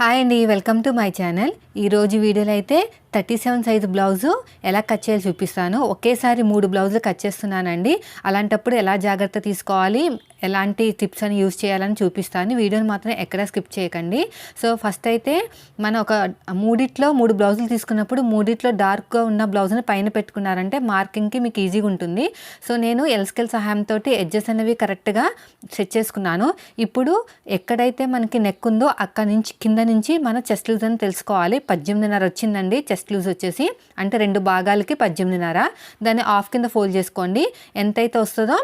Hi అండి welcome to my channel. ఈరోజు వీడియోలో అయితే థర్టీ సెవెన్ సైజ్ బ్లౌజు ఎలా కట్ చేయాలి చూపిస్తాను. ఒకేసారి మూడు బ్లౌజులు కట్ చేస్తున్నానండి. అలాంటప్పుడు ఎలా జాగ్రత్త తీసుకోవాలి ఎలాంటి టిప్స్ అని యూస్ చేయాలని చూపిస్తాను. వీడియోని మాత్రం ఎక్కడ స్కిప్ చేయకండి. సో ఫస్ట్ అయితే మనం ఒక మూడిట్లో మూడు బ్లౌజులు తీసుకున్నప్పుడు మూడిట్లో డార్క్గా ఉన్న బ్లౌజ్ని పైన పెట్టుకున్నారంటే మార్కింగ్కి మీకు ఈజీగా ఉంటుంది. సో నేను ఎల్స్కెల్ సహాయంతో ఎడ్జెస్ అనేవి కరెక్ట్గా సెట్ చేసుకున్నాను. ఇప్పుడు ఎక్కడైతే మనకి నెక్ ఉందో అక్కడ నుంచి కింద నుంచి మన చెస్ట్ లూజ్ అని తెలుసుకోవాలి. పద్దెనిమిదిన్నర వచ్చిందండి. చెస్ట్ లూజ్ వచ్చేసి అంటే రెండు భాగాలకి పద్దెనిమిదిన్నర. దాన్ని ఆఫ్ కింద ఫోల్డ్ చేసుకోండి. ఎంతైతే వస్తుందో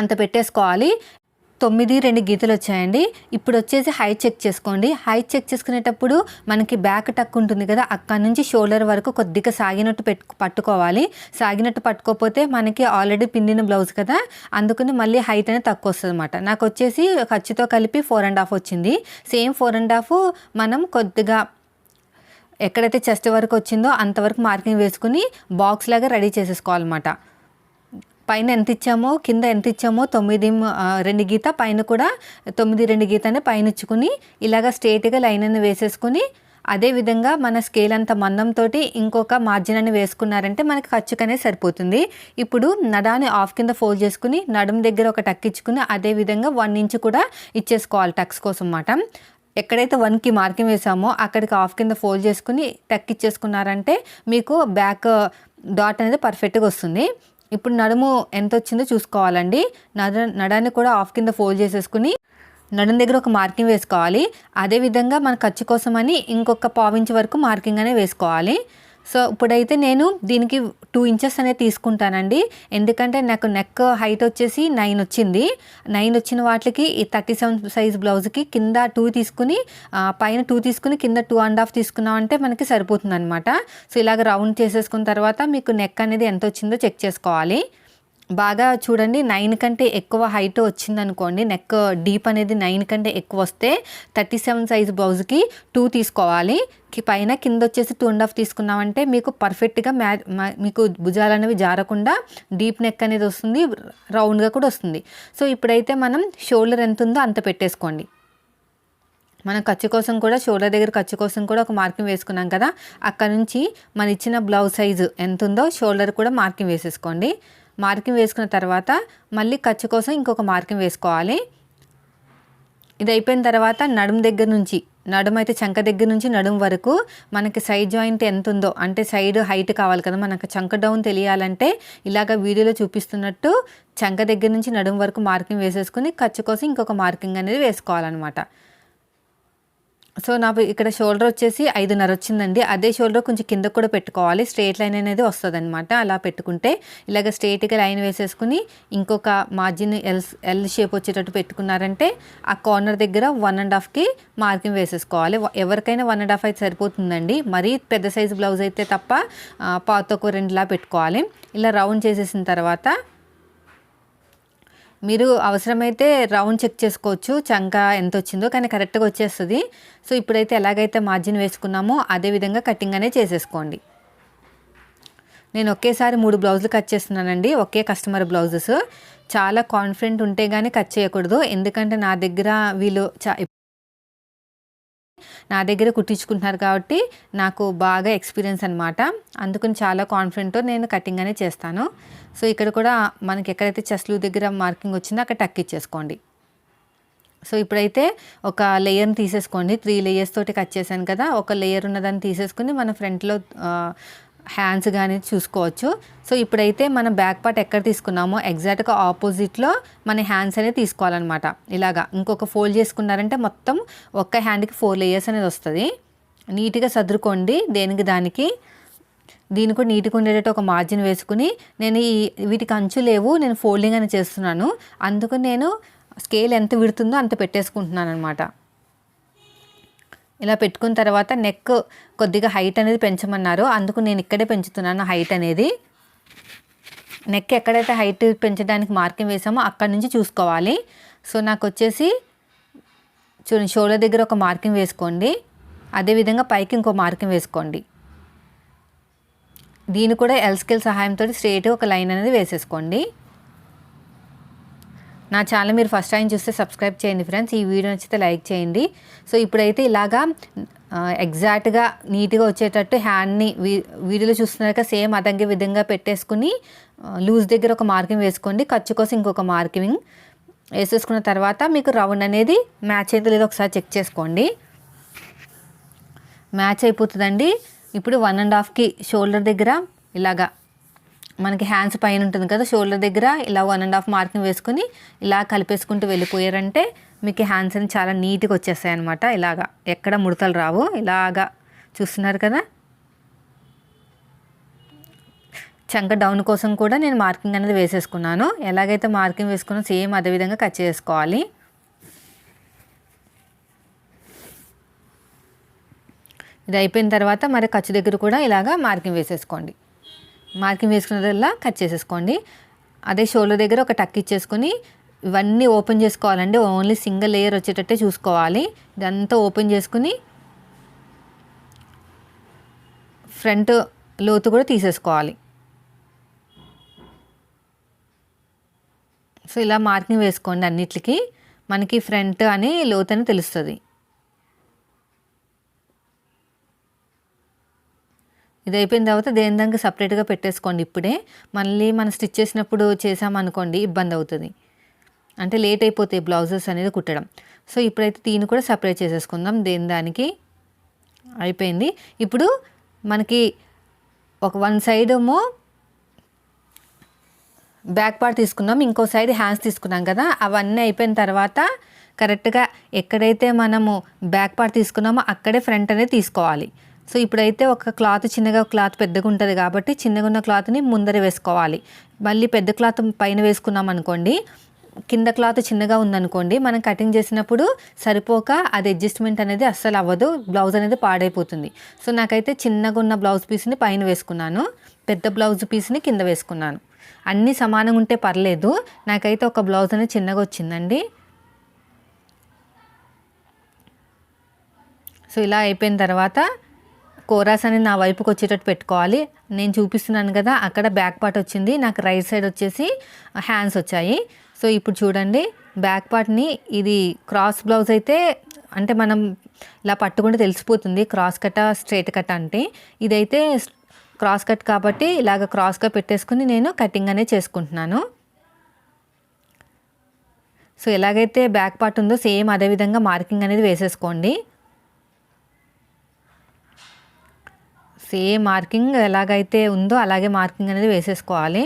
అంత పెట్టేసుకోవాలి. తొమ్మిది రెండు గీతలు వచ్చాయండి. ఇప్పుడు వచ్చేసి హైట్ చెక్ చేసుకోండి. హైట్ చెక్ చేసుకునేటప్పుడు మనకి బ్యాక్ టక్ ఉంటుంది కదా అక్కడ నుంచి షోల్డర్ వరకు కొద్దిగా సాగినట్టు పెట్టు పట్టుకోవాలి. సాగినట్టు పట్టుకోకపోతే మనకి ఆల్రెడీ పిండిన బ్లౌజ్ కదా అందుకని మళ్ళీ హైట్ అనేది తక్కువ వస్తుంది అనమాట నాకు వచ్చేసి ఖర్చుతో కలిపి ఫోర్ అండ్ హాఫ్ వచ్చింది. సేమ్ ఫోర్ అండ్ హాఫ్ మనం కొద్దిగా ఎక్కడైతే చెస్ట్ వరకు వచ్చిందో అంతవరకు మార్కింగ్ వేసుకుని బాక్స్ లాగా రెడీ చేసేసుకోవాలన్నమాట. పైన ఎంత ఇచ్చామో కింద ఎంత ఇచ్చామో తొమ్మిది రెండు గీత పైన కూడా తొమ్మిది రెండు గీతనే పైన ఇచ్చుకుని ఇలాగ స్ట్రేట్గా లైన్ అని వేసేసుకుని అదేవిధంగా మన స్కేల్ అంత మందంతో ఇంకొక మార్జిన్ అని వేసుకున్నారంటే మనకి ఖర్చుకనే సరిపోతుంది. ఇప్పుడు నడాన్ని ఆఫ్ కింద ఫోల్డ్ చేసుకుని నడుము దగ్గర ఒక టక్ ఇచ్చుకుని అదేవిధంగా వన్ ఇంచ్ కూడా ఇచ్చేసుకోవాలి టక్స్ కోసం అన్నమాట ఎక్కడైతే వన్కి మార్కింగ్ వేసామో అక్కడికి ఆఫ్ కింద ఫోల్డ్ చేసుకుని టక్ ఇచ్చేసుకున్నారంటే మీకు బ్యాక్ డాట్ uh, అనేది పర్ఫెక్ట్గా వస్తుంది. ఇప్పుడు నడుము ఎంత వచ్చిందో చూసుకోవాలండి. నడ నడాన్ని కూడా ఆఫ్ కింద ఫోల్డ్ చేసేసుకుని నడుం దగ్గర ఒక మార్కింగ్ వేసుకోవాలి. అదేవిధంగా మన ఖర్చు కోసమని ఇంకొక పావించి వరకు మార్కింగ్ అనేది వేసుకోవాలి. సో ఇప్పుడైతే నేను దీనికి టూ ఇంచెస్ అనేది తీసుకుంటానండి. ఎందుకంటే నాకు నెక్ హైట్ వచ్చేసి నైన్ వచ్చింది. నైన్ వచ్చిన వాటికి ఈ థర్టీ సెవెన్ సైజ్ బ్లౌజ్కి కింద టూ తీసుకుని పైన టూ తీసుకుని కింద టూ అండ్ హాఫ్ తీసుకున్నామంటే మనకి సరిపోతుంది అనమాట సో ఇలాగ రౌండ్ చేసేసుకున్న తర్వాత మీకు నెక్ అనేది ఎంత వచ్చిందో చెక్ చేసుకోవాలి. బాగా చూడండి నైన్ కంటే ఎక్కువ హైట్ వచ్చిందనుకోండి నెక్ డీప్ అనేది నైన్ కంటే ఎక్కువ వస్తే థర్టీ సెవెన్ సైజ్ బ్లౌజ్కి టూ తీసుకోవాలి. పైన కింద వచ్చేసి టూ అండ్ హాఫ్ తీసుకున్నామంటే మీకు పర్ఫెక్ట్గా మ్యా మా- మీకు భుజాలు అనేవి జారకుండా డీప్ నెక్ అనేది వస్తుంది రౌండ్గా కూడా వస్తుంది. సో ఇప్పుడైతే మనం షోల్డర్ ఎంత ఉందో అంత పెట్టేసుకోండి. మనం ఖర్చు కోసం కూడా షోల్డర్ దగ్గర ఖర్చు కోసం కూడా ఒక మార్కింగ్ వేసుకున్నాం కదా అక్కడ నుంచి మన ఇచ్చిన బ్లౌజ్ సైజు ఎంత ఉందో షోల్డర్ కూడా మార్కింగ్ వేసేసుకోండి. మార్కింగ్ వేసుకున్న తర్వాత మళ్ళీ ఖర్చు కోసం ఇంకొక మార్కింగ్ వేసుకోవాలి. ఇది అయిపోయిన తర్వాత నడుము దగ్గర నుంచి నడుము అయితే చంక దగ్గర నుంచి నడుము వరకు మనకి సైడ్ జాయింట్ ఎంత ఉందో అంటే సైడ్ హైట్ కావాలి కదా మనకు చంక డౌన్ తెలియాలంటే ఇలాగ వీడియోలో చూపిస్తున్నట్టు చంక దగ్గర నుంచి నడుము వరకు మార్కింగ్ వేసేసుకుని ఖర్చు కోసం ఇంకొక మార్కింగ్ అనేది వేసుకోవాలన్నమాట. సో నాకు ఇక్కడ షోల్డర్ వచ్చేసి ఐదున్నర వచ్చిందండి. అదే షోల్డర్ కొంచెం కింద కూడా పెట్టుకోవాలి. స్ట్రేట్ లైన్ అనేది వస్తుంది అనమాట అలా పెట్టుకుంటే ఇలాగ స్ట్రేట్గా లైన్ వేసేసుకుని ఇంకొక మార్జిన్ ఎల్ ఎల్ షేప్ వచ్చేటట్టు పెట్టుకున్నారంటే ఆ కార్నర్ దగ్గర వన్ అండ్ హాఫ్కి మార్కింగ్ వేసేసుకోవాలి. ఎవరికైనా వన్ అండ్ హాఫ్ అయితే సరిపోతుందండి. మరీ పెద్ద సైజు బ్లౌజ్ అయితే తప్ప పాత పాతకు రెండులా పెట్టుకోవాలి. ఇలా రౌండ్ చేసేసిన తర్వాత మీరు అవసరమైతే రౌండ్ చెక్ చేసుకోవచ్చు చంక ఎంత వచ్చిందో కానీ కరెక్ట్గా వచ్చేస్తుంది. సో ఇప్పుడైతే ఎలాగైతే మార్జిన్ వేసుకున్నామో అదే విధంగా కటింగ్ అనేది చేసేసుకోండి. నేను ఒకేసారి మూడు బ్లౌజులు కట్ చేస్తున్నానండి ఒకే కస్టమర్ బ్లౌజెస్. చాలా కాన్ఫిడెంట్ ఉంటే కానీ కట్ చేయకూడదు. ఎందుకంటే నా దగ్గర వీళ్ళు చా నా దగ్గర కుట్టించుకుంటున్నారు కాబట్టి నాకు బాగా ఎక్స్పీరియన్స్ అనమాట అందుకని చాలా కాన్ఫిడెంట్తో నేను కటింగ్ అనేది చేస్తాను. సో ఇక్కడ కూడా మనకి ఎక్కడైతే చెస్లు దగ్గర మార్కింగ్ వచ్చిందో అక్కడ టక్ ఇచ్చేసుకోండి. సో ఇప్పుడైతే ఒక లేయర్ని తీసేసుకోండి. త్రీ లేయర్స్ తోటి కట్ చేశాను కదా ఒక లేయర్ ఉన్నదాన్ని తీసేసుకుని మన ఫ్రంట్లో హ్యాండ్స్ కానీ చూసుకోవచ్చు. సో ఇప్పుడైతే మనం బ్యాక్ పార్ట్ ఎక్కడ తీసుకున్నామో ఎగ్జాక్ట్గా ఆపోజిట్లో మన హ్యాండ్స్ అనేది తీసుకోవాలన్నమాట. ఇలాగా ఇంకొక ఫోల్డ్ చేసుకున్నారంటే మొత్తం ఒక్క హ్యాండ్కి ఫోర్ లేయర్స్ అనేది వస్తుంది. నీట్గా సర్దుకోండి దేనికి దానికి. దీని కూడా నీట్గా ఉండేటట్టు ఒక మార్జిన్ వేసుకుని నేను ఈ వీటికి అంచు లేవు నేను ఫోల్డింగ్ అని చేస్తున్నాను. అందుకు నేను స్కేల్ ఎంత విడుతుందో అంత పెట్టేసుకుంటున్నాను అనమాట ఇలా పెట్టుకున్న తర్వాత నెక్ కొద్దిగా హైట్ అనేది పెంచమన్నారు. అందుకు నేను ఇక్కడే పెంచుతున్నాను హైట్ అనేది. నెక్ ఎక్కడైతే హైట్ పెంచడానికి మార్కింగ్ వేసామో అక్కడ నుంచి చూసుకోవాలి. సో నాకు వచ్చేసి చూడండి షోల్డర్ దగ్గర ఒక మార్కింగ్ వేసుకోండి. అదేవిధంగా పైకి ఇంకో మార్కింగ్ వేసుకోండి. దీన్ని కూడా ఎల్ స్కేల్ సహాయంతో స్ట్రేట్ ఒక లైన్ అనేది వేసేసుకోండి. నా ఛానల్ మీరు ఫస్ట్ టైం చూస్తే సబ్స్క్రైబ్ చేయండి ఫ్రెండ్స్. ఈ వీడియో నచ్చితే లైక్ చేయండి. సో ఇప్పుడైతే ఇలాగా ఎగ్జాక్ట్గా నీట్గా వచ్చేటట్టు హ్యాండ్ని వీ వీడియోలో చూస్తున్నాక సేమ్ అదంగే విధంగా పెట్టేసుకుని లూజ్ దగ్గర ఒక మార్కింగ్ వేసుకోండి. ఖర్చు కోసం ఇంకొక మార్కింగ్ వేసేసుకున్న తర్వాత మీకు రౌండ్ అనేది మ్యాచ్ అయితే లేదో ఒకసారి చెక్ చేసుకోండి. మ్యాచ్ అయిపోతుందండి. ఇప్పుడు వన్ అండ్ హాఫ్కి షోల్డర్ దగ్గర ఇలాగా మనకి హ్యాండ్స్ పైన ఉంటుంది కదా షోల్డర్ దగ్గర ఇలా వన్ అండ్ హాఫ్ మార్కింగ్ వేసుకుని ఇలా కలిపేసుకుంటూ వెళ్ళిపోయారంటే మీకు హ్యాండ్స్ అని చాలా నీట్గా వచ్చేస్తాయి అనమాట ఇలాగా ఎక్కడ ముడతలు రావు. ఇలాగా చూస్తున్నారు కదా. చంక డౌన్ కోసం కూడా నేను మార్కింగ్ అనేది వేసేసుకున్నాను. ఎలాగైతే మార్కింగ్ వేసుకున్నా సేమ్ అదే విధంగా కట్ చేసుకోవాలి. ఇది అయిపోయిన తర్వాత మరి ఖర్చు దగ్గర కూడా ఇలాగా మార్కింగ్ వేసేసుకోండి. మార్కింగ్ వేసుకున్నదల్లా కట్ చేసేసుకోండి. అదే షోల్డర్ దగ్గర ఒక టక్ ఇచ్చేసుకొని ఇవన్నీ ఓపెన్ చేసుకోవాలండి. ఓన్లీ సింగిల్ లేయర్ వచ్చేటట్టే చూసుకోవాలి. ఇదంతా ఓపెన్ చేసుకుని ఫ్రంట్ లోతు కూడా తీసేసుకోవాలి. సో ఇలా మార్కింగ్ వేసుకోండి అన్నిటికి మనకి ఫ్రంట్ అని లోతు అని తెలుస్తుంది. ఇది అయిపోయిన తర్వాత దేని దానికి సపరేట్గా పెట్టేసుకోండి ఇప్పుడే. మళ్ళీ మనం స్టిచ్ చేసినప్పుడు చేసామనుకోండి ఇబ్బంది అవుతుంది అంటే లేట్ అయిపోతాయి బ్లౌజెస్ అనేది కుట్టడం. సో ఇప్పుడైతే దీన్ని కూడా సపరేట్ చేసేసుకుందాం. దేని దానికి అయిపోయింది. ఇప్పుడు మనకి ఒక వన్ సైడ్ ఏమో బ్యాక్ పార్ట్ తీసుకున్నాం ఇంకో సైడ్ హ్యాండ్స్ తీసుకున్నాం కదా. అవన్నీ అయిపోయిన తర్వాత కరెక్ట్గా ఎక్కడైతే మనము బ్యాక్ పార్ట్ తీసుకున్నామో అక్కడే ఫ్రంట్ అనేది తీసుకోవాలి. సో ఇప్పుడైతే ఒక క్లాత్ చిన్నగా క్లాత్ పెద్దగా ఉంటుంది కాబట్టి చిన్నగా ఉన్న క్లాత్ని ముందర వేసుకోవాలి. మళ్ళీ పెద్ద క్లాత్ పైన వేసుకున్నాం అనుకోండి కింద క్లాత్ చిన్నగా ఉందనుకోండి మనం కటింగ్ చేసినప్పుడు సరిపోక అది అడ్జస్ట్మెంట్ అనేది అస్సలు అవ్వదు బ్లౌజ్ అనేది పాడైపోతుంది. సో నాకైతే చిన్నగా ఉన్న బ్లౌజ్ పీస్ని పైన వేసుకున్నాను పెద్ద బ్లౌజ్ పీస్ని కింద వేసుకున్నాను. అన్నీ సమానంగా ఉంటే పర్లేదు నాకైతే ఒక బ్లౌజ్ అనేది చిన్నగా వచ్చిందండి. సో ఇలా అయిపోయిన తర్వాత కోరాస్ అనేది నా వైపుకి వచ్చేటట్టు పెట్టుకోవాలి. నేను చూపిస్తున్నాను కదా అక్కడ బ్యాక్ పార్ట్ వచ్చింది. నాకు రైట్ సైడ్ వచ్చేసి హ్యాండ్స్ వచ్చాయి. సో ఇప్పుడు చూడండి బ్యాక్ పార్ట్ని ఇది క్రాస్ బ్లౌజ్ అయితే అంటే మనం ఇలా పట్టుకుంటే తెలిసిపోతుంది క్రాస్ కట్ స్ట్రైట్ కట్ అంటే. ఇదైతే క్రాస్ కట్ కాబట్టి ఇలాగ క్రాస్గా పెట్టేసుకుని నేను కటింగ్ అనేది చేసుకుంటున్నాను. సో ఎలాగైతే బ్యాక్ పార్ట్ ఉందో సేమ్ అదే విధంగా మార్కింగ్ అనేది వేసేసుకోండి. సేమ్ మార్కింగ్ ఎలాగైతే ఉందో అలాగే మార్కింగ్ అనేది వేసేసుకోవాలి.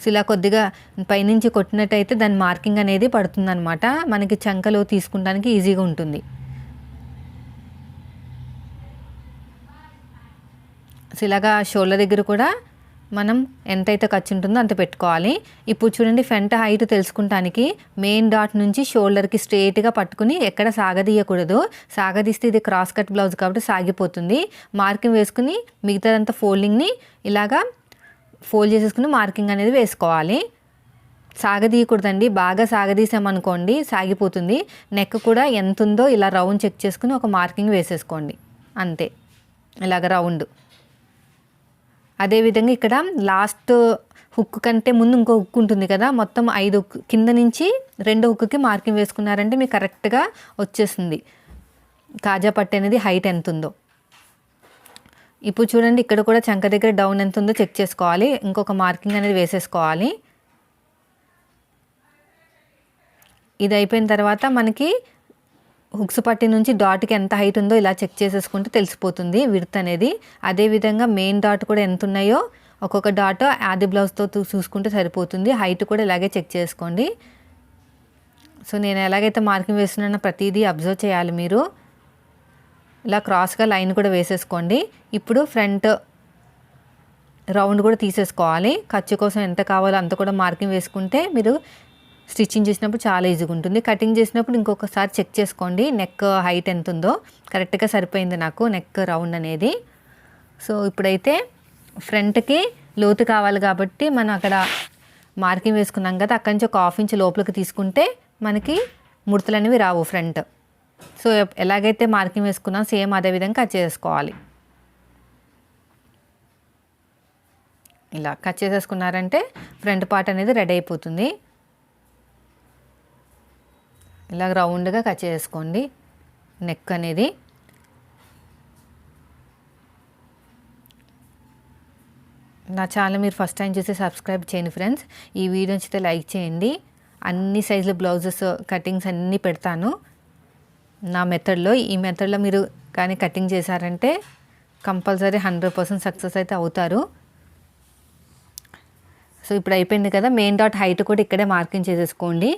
సో ఇలా కొద్దిగా పైనుంచి కొట్టినట్టయితే దాని మార్కింగ్ అనేది పడుతుందన్నమాట. మనకి చంకలు తీసుకుంటానికి ఈజీగా ఉంటుంది. సో ఇలాగా షోల్డర్ దగ్గర కూడా మనం ఎంతైతే ఖర్చు ఉంటుందో అంత పెట్టుకోవాలి. ఇప్పుడు చూడండి ఫెంట హైట్ తెలుసుకుంటానికి మెయిన్ డాట్ నుంచి షోల్డర్కి స్ట్రేట్గా పట్టుకుని ఎక్కడ సాగదీయకూడదు. సాగదీస్తే ఇది క్రాస్ కట్ బ్లౌజ్ కాబట్టి సాగిపోతుంది. మార్కింగ్ వేసుకుని మిగతాదంతా ఫోల్డింగ్ని ఇలాగా ఫోల్డ్ చేసేసుకుని మార్కింగ్ అనేది వేసుకోవాలి. సాగదీయకూడదండి. బాగా సాగదీసామనుకోండి సాగిపోతుంది. నెక్ కూడా ఎంత ఉందో ఇలా రౌండ్ చెక్ చేసుకుని ఒక మార్కింగ్ వేసేసుకోండి. అంతే. ఇలాగ రౌండ్. అదేవిధంగా ఇక్కడ లాస్ట్ హుక్ కంటే ముందు ఇంకో హుక్ ఉంటుంది కదా మొత్తం ఐదు హుక్ కింద నుంచి రెండు హుక్కి మార్కింగ్ వేసుకున్నారంటే మీకు కరెక్ట్గా వచ్చేసింది. కాజా పట్టు అనేది హైట్ ఎంత ఉందో. ఇప్పుడు చూడండి ఇక్కడ కూడా చంక దగ్గర డౌన్ ఎంత ఉందో చెక్ చేసుకోవాలి. ఇంకొక మార్కింగ్ అనేది వేసేసుకోవాలి. ఇది అయిపోయిన తర్వాత మనకి హుక్స్ పట్టి నుంచి డాట్కి ఎంత హైట్ ఉందో ఇలా చెక్ చేసేసుకుంటే తెలిసిపోతుంది విడత్ అనేది. అదేవిధంగా మెయిన్ డాట్ కూడా ఎంత ఉన్నాయో ఒక్కొక్క డాట్ ఆది బ్లౌజ్తో చూసుకుంటే సరిపోతుంది. హైట్ కూడా ఇలాగే చెక్ చేసుకోండి. సో నేను ఎలాగైతే మార్కింగ్ వేస్తున్నానో ప్రతిదీ అబ్జర్వ్ చేయాలి మీరు. ఇలా క్రాస్గా లైన్ కూడా వేసేసుకోండి. ఇప్పుడు ఫ్రంట్ రౌండ్ కూడా తీసేసుకోవాలి. ఖర్చు కోసం ఎంత కావాలో అంత కూడా మార్కింగ్ వేసుకుంటే మీరు స్టిచ్చింగ్ చేసినప్పుడు చాలా ఈజీగా ఉంటుంది. కటింగ్ చేసినప్పుడు ఇంకొకసారి చెక్ చేసుకోండి. నెక్ హైట్ ఎంత ఉందో. కరెక్ట్గా సరిపోయింది నాకు నెక్ రౌండ్ అనేది. సో ఇప్పుడైతే ఫ్రంట్కి లోతు కావాలి కాబట్టి మనం అక్కడ మార్కింగ్ వేసుకున్నాం కదా అక్కడి నుంచి ఒక హాఫ్ ఇంచ్ లోపలికి తీసుకుంటే మనకి ముడతలు అనేవి రావు ఫ్రంట్. సో ఎలాగైతే మార్కింగ్ వేసుకున్నాం సేమ్ అదే విధంగా కట్ చేసుకోవాలి. ఇలా కట్ చేసేసుకున్నారంటే ఫ్రంట్ పార్ట్ అనేది రెడీ అయిపోతుంది. ఇలా రౌండ్గా కట్ చేసుకోండి. నెక్ అనేది. నా ఛానల్ మీరు ఫస్ట్ టైం చూసి సబ్స్క్రైబ్ చేయండి ఫ్రెండ్స్. ఈ వీడియో నచ్చితే లైక్ చేయండి. అన్ని సైజుల బ్లౌజెస్ కటింగ్స్ అన్నీ పెడతాను. నా మెథడ్లో ఈ మెథడ్లో మీరు కానీ కటింగ్ చేశారంటే కంపల్సరీ హండ్రెడ్ పర్సెంట్ సక్సెస్ అయితే అవుతారు. సో ఇప్పుడు అయిపోయింది కదా మెయిన్ డాట్ హైట్ కూడా ఇక్కడే మార్కింగ్ చేసేసుకోండి.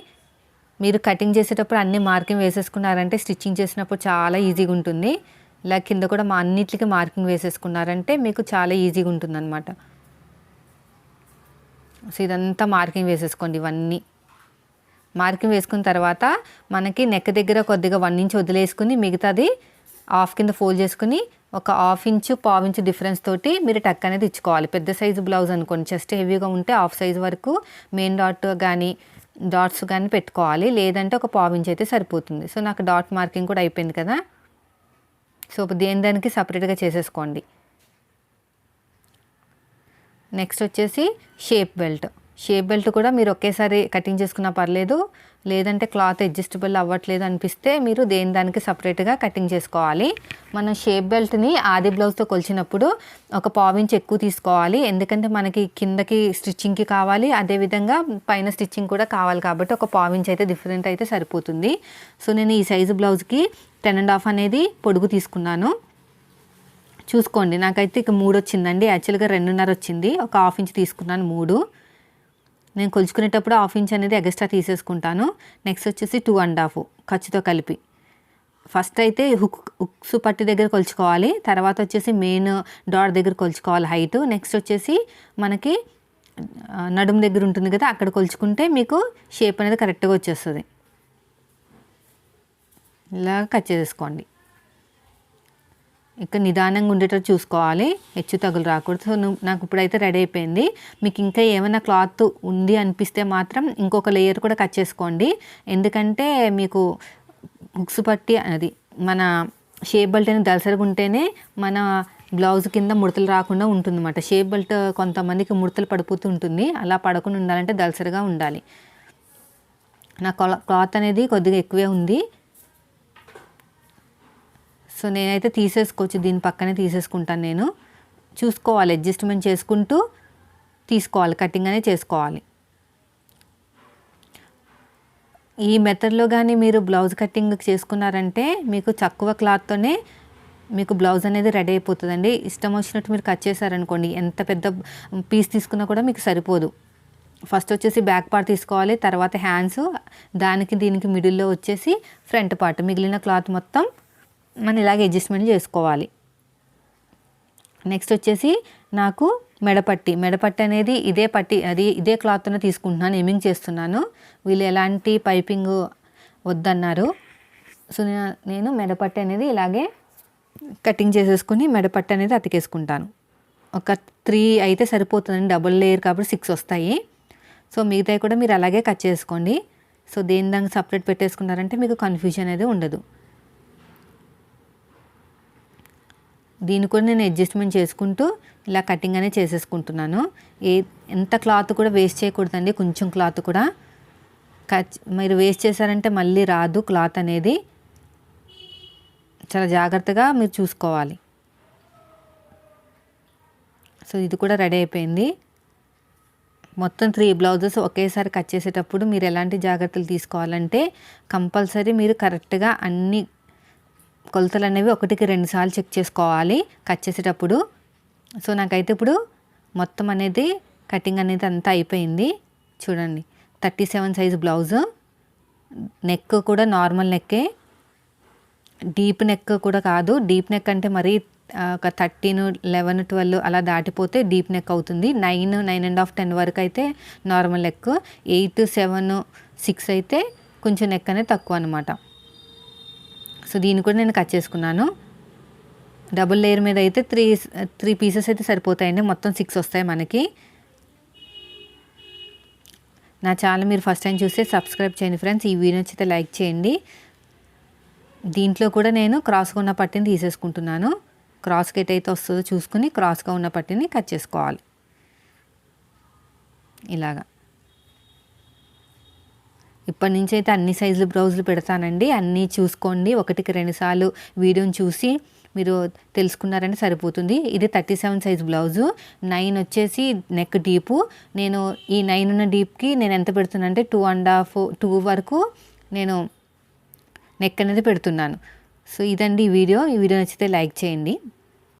మీరు కటింగ్ చేసేటప్పుడు అన్ని మార్కింగ్ వేసేసుకున్నారంటే స్టిచ్చింగ్ చేసినప్పుడు చాలా ఈజీగా ఉంటుంది. ఇలా కింద కూడా మా అన్నిటికీ మార్కింగ్ వేసేసుకున్నారంటే మీకు చాలా ఈజీగా ఉంటుంది అనమాట సో ఇదంతా మార్కింగ్ వేసేసుకోండి ఇవన్నీ. మార్కింగ్ వేసుకున్న తర్వాత మనకి నెక్ దగ్గర కొద్దిగా వన్ ఇంచ్ వదిలేసుకుని మిగతాది హాఫ్ కింద ఫోల్డ్ చేసుకుని ఒక హాఫ్ ఇంచు పావు ఇంచు డిఫరెన్స్ తోటి మీరు టక్ అనేది ఇచ్చుకోవాలి. పెద్ద సైజు బ్లౌజ్ అనుకోండి. చెస్ట్ హెవీగా ఉంటే హాఫ్ సైజ్ వరకు మెయిన్ డాట్ కానీ డాట్స్ కానీ పెట్టుకోవాలి. లేదంటే ఒక పావించి అయితే సరిపోతుంది. సో నాకు డాట్ మార్కింగ్ కూడా అయిపోయింది కదా. సో దేని దానికి సపరేట్గా చేసేసుకోండి. నెక్స్ట్ వచ్చేసి షేప్ బెల్ట్. షేప్ బెల్ట్ కూడా మీరు ఒకేసారి కటింగ్ చేసుకున్నా పర్లేదు. లేదంటే క్లాత్ అడ్జస్టబుల్ అవ్వట్లేదు అనిపిస్తే మీరు దేని దానికి సపరేట్గా కటింగ్ చేసుకోవాలి. మనం షేప్ బెల్ట్ని ఆది బ్లౌజ్తో కొలిచినప్పుడు ఒక పావించ్ ఎక్కువ తీసుకోవాలి. ఎందుకంటే మనకి కిందకి స్టిచ్చింగ్కి కావాలి. అదేవిధంగా పైన స్టిచ్చింగ్ కూడా కావాలి కాబట్టి ఒక పావించ్ అయితే డిఫరెంట్ అయితే సరిపోతుంది. సో నేను ఈ సైజు బ్లౌజ్కి టెన్ అండ్ హాఫ్ అనేది పొడుగు తీసుకున్నాను. చూసుకోండి. నాకైతే ఇక మూడు వచ్చిందండి. యాక్చువల్గా రెండున్నర వచ్చింది. ఒక హాఫ్ ఇంచ్ తీసుకున్నాను మూడు. నేను కొలుచుకునేటప్పుడు హాఫ్ ఇంచ్ అనేది ఎక్స్ట్రా తీసేసుకుంటాను. నెక్స్ట్ వచ్చేసి టూ అండ్ హాఫ్ ఖర్చుతో కలిపి. ఫస్ట్ అయితే హుక్ హుక్స్ పట్టి దగ్గర కొలుచుకోవాలి. తర్వాత వచ్చేసి మెయిన్ డాట్ దగ్గర కొలుచుకోవాలి హైట్. నెక్స్ట్ వచ్చేసి మనకి నడుము దగ్గర ఉంటుంది కదా అక్కడ కొలుచుకుంటే మీకు షేప్ అనేది కరెక్ట్గా వచ్చేస్తుంది. ఇలా కట్ చేసుకోండి ఇంకా నిదానంగా ఉండేటట్టు చూసుకోవాలి. హెచ్చు తగులు రాకూడదు. సో నాకు ఇప్పుడైతే రెడీ అయిపోయింది. మీకు ఇంకా ఏమైనా క్లాత్ ఉంది అనిపిస్తే మాత్రం ఇంకొక లేయర్ కూడా కట్ చేసుకోండి. ఎందుకంటే మీకు హుక్స్ పట్టి అది మన షేప్ బెల్ట్ అనేది దలసరిగా ఉంటేనే మన బ్లౌజ్ కింద ముడతలు రాకుండా ఉంటుంది అనమాట షేప్ బెల్ట్ కొంతమందికి ముడతలు పడిపోతూ ఉంటుంది. అలా పడకుండా ఉండాలంటే దలసరిగా ఉండాలి. నా క్లాత్ అనేది కొద్దిగా ఎక్కువే ఉంది. సో నేనైతే తీసేసుకోవచ్చు దీని పక్కనే తీసేసుకుంటాను నేను. చూసుకోవాలి అడ్జస్ట్మెంట్ చేసుకుంటూ తీసుకోవాలి కటింగ్ అనేది చేసుకోవాలి. ఈ మెథడ్లో కానీ మీరు బ్లౌజ్ కటింగ్ చేసుకున్నారంటే మీకు తక్కువ క్లాత్తోనే మీకు బ్లౌజ్ అనేది రెడీ అయిపోతుందండి. ఇష్టం వచ్చినట్టు మీరు కట్ చేశారనుకోండి ఎంత పెద్ద పీస్ తీసుకున్నా కూడా మీకు సరిపోదు. ఫస్ట్ వచ్చేసి బ్యాక్ పార్ట్ తీసుకోవాలి తర్వాత హ్యాండ్స్ దానికి దీనికి మిడిల్లో వచ్చేసి ఫ్రంట్ పార్ట్ మిగిలిన క్లాత్ మొత్తం మనం ఇలాగే అడ్జస్ట్మెంట్ చేసుకోవాలి. నెక్స్ట్ వచ్చేసి నాకు మెడపట్టి మెడపట్టి అనేది ఇదే పట్టి అది ఇదే క్లాత్తో తీసుకుంటున్నాను ఎమింగ్ చేస్తున్నాను. వీళ్ళు ఎలాంటి పైపింగ్ వద్దన్నారు. సో నేను మెడపట్టి అనేది ఇలాగే కటింగ్ చేసేసుకుని మెడపట్టి అనేది అతికేసుకుంటాను. ఒక త్రీ అయితే సరిపోతుందండి డబుల్ లేయర్ కాబట్టి సిక్స్ వస్తాయి. సో మిగతాయి కూడా మీరు అలాగే కట్ చేసుకోండి. సో దేని దానికి సపరేట్ పెట్టేసుకున్నారంటే మీకు కన్ఫ్యూజన్ అనేది ఉండదు. దీన్ని కూడా నేను అడ్జస్ట్మెంట్ చేసుకుంటూ ఇలా కటింగ్ అనేది చేసేసుకుంటున్నాను. ఏ ఎంత క్లాత్ కూడా వేస్ట్ చేయకూడదండి. కొంచెం క్లాత్ కూడా. కచ్ మీరు వేస్ట్ చేశారంటే మళ్ళీ రాదు క్లాత్ అనేది. చాలా జాగ్రత్తగా మీరు చూసుకోవాలి. సో ఇది కూడా రెడీ అయిపోయింది. మొత్తం త్రీ బ్లౌజెస్ ఒకేసారి కట్ చేసేటప్పుడు మీరు ఎలాంటి జాగ్రత్తలు తీసుకోవాలంటే కంపల్సరీ మీరు కరెక్ట్గా అన్ని కొలతలు అనేవి ఒకటికి రెండు సార్లు చెక్ చేసుకోవాలి కట్ చేసేటప్పుడు. సో నాకైతే ఇప్పుడు మొత్తం అనేది కటింగ్ అనేది అంతా అయిపోయింది. చూడండి thirty seven size blouse. Neck కూడా నార్మల్ నెక్కే. డీప్ నెక్ కూడా కాదు. డీప్ నెక్ అంటే మరీ ఒక థర్టీన్ లెవెన్ ట్వెల్వ్ అలా దాటిపోతే డీప్ నెక్ అవుతుంది. Nine nine and half ten వరకు అయితే normal neck. Eight seven six అయితే కొంచెం నెక్ అనేది తక్కువ అనమాట సో దీన్ని కూడా నేను కట్ చేసుకున్నాను. డబుల్ లేయర్ మీద అయితే త్రీ త్రీ పీసెస్ అయితే సరిపోతాయండి. మొత్తం సిక్స్ వస్తాయి మనకి. నా ఛానల్ మీరు ఫస్ట్ టైం చూస్తే సబ్స్క్రైబ్ చేయండి ఫ్రెండ్స్ ఈ వీడియో నచ్చితే లైక్ చేయండి. దీంట్లో కూడా నేను క్రాస్గా ఉన్న పట్టిని తీసేసుకుంటున్నాను. క్రాస్కి ఎటైతే వస్తుందో చూసుకుని క్రాస్గా ఉన్న పట్టిని కట్ చేసుకోవాలి. ఇలాగా. ఇప్పటి నుంచి అయితే అన్ని సైజులు బ్లౌజులు పెడతానండి. అన్నీ చూసుకోండి. ఒకటికి రెండుసార్లు వీడియోని చూసి మీరు తెలుసుకున్నారని సరిపోతుంది. ఇది thirty seven size blouse. Nine వచ్చేసి నెక్ డీపు. నేను ఈ నైన్ ఉన్న డీప్కి నేను ఎంత పెడుతున్నా అంటే టూ అండ్ హాఫ్ టూ వరకు నేను నెక్ అనేది పెడుతున్నాను. సో ఇదండి ఈ వీడియో. ఈ వీడియో నచ్చితే లైక్ చేయండి.